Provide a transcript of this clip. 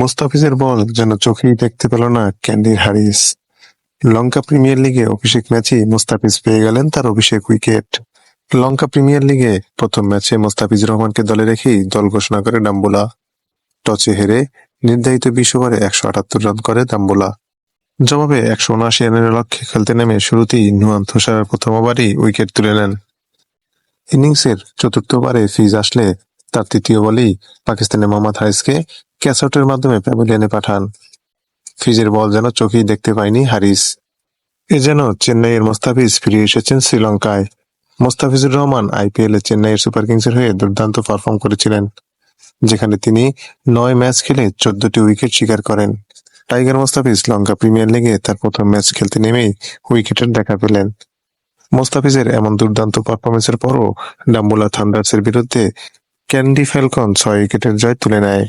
মুস্তাফিজের বল যেন চোখেই দেখতে পেল না ক্যান্ডির হারিস লঙ্কা প্রিমিয়ার লিগে অভিষেক ম্যাচে মুস্তাফিজ পেয়ে গেলেন তার অভিষেক উইকেট। লঙ্কা প্রিমিয়ার লিগে প্রথম ম্যাচে মুস্তাফিজুর রহমানকে দলে রেখেই দল ঘোষণা করে ডাম্বুলা টচে হেরে নির্ধারিত বিশ ওভারে একশো আটাত্তর রান করে দাম্বুলা। জবাবে একশো উনআশি রানের লক্ষ্যে খেলতে নেমে শুরুতেই নুয়ান তুষার প্রথম ওভারই উইকেট তুলে নেন। ইনিংসের চতুর্থ ওভারে ফিজ আসলে তার তৃতীয় বলেই পাকিস্তানের মোহাম্মদ হারিসকে ক্যাচ আউটের মাধ্যমে প্যাভিলিয়নে পাঠান। ফিজের বল যেন চোখেই দেখতে পায়নি হারিস। এ যেন চেন্নাইয়ের মোস্তাফিজ ফিরে এসেছেন শ্রীলঙ্কায়। মোস্তাফিজুর রহমান আইপিএল আইপিএলে চেন্নাইয়ের সুপার কিংসের হয়ে দুর্দান্ত পারফর্ম করেছিলেন, যেখানে তিনি নয় ম্যাচ খেলে চোদ্দটি উইকেট শিকার করেন। টাইগার মোস্তাফিজ লঙ্কা প্রিমিয়ার লিগে তার প্রথম ম্যাচ খেলতে নেমেই উইকেটের দেখা পেলেন। মোস্তাফিজের এমন দুর্দান্ত পারফরমেন্সের পরও ডাম্বুলা থান্ডার্সের বিরুদ্ধে ক্যান্ডি ফ্যালকন ছয় উইকেটের জয় তুলে নেয়।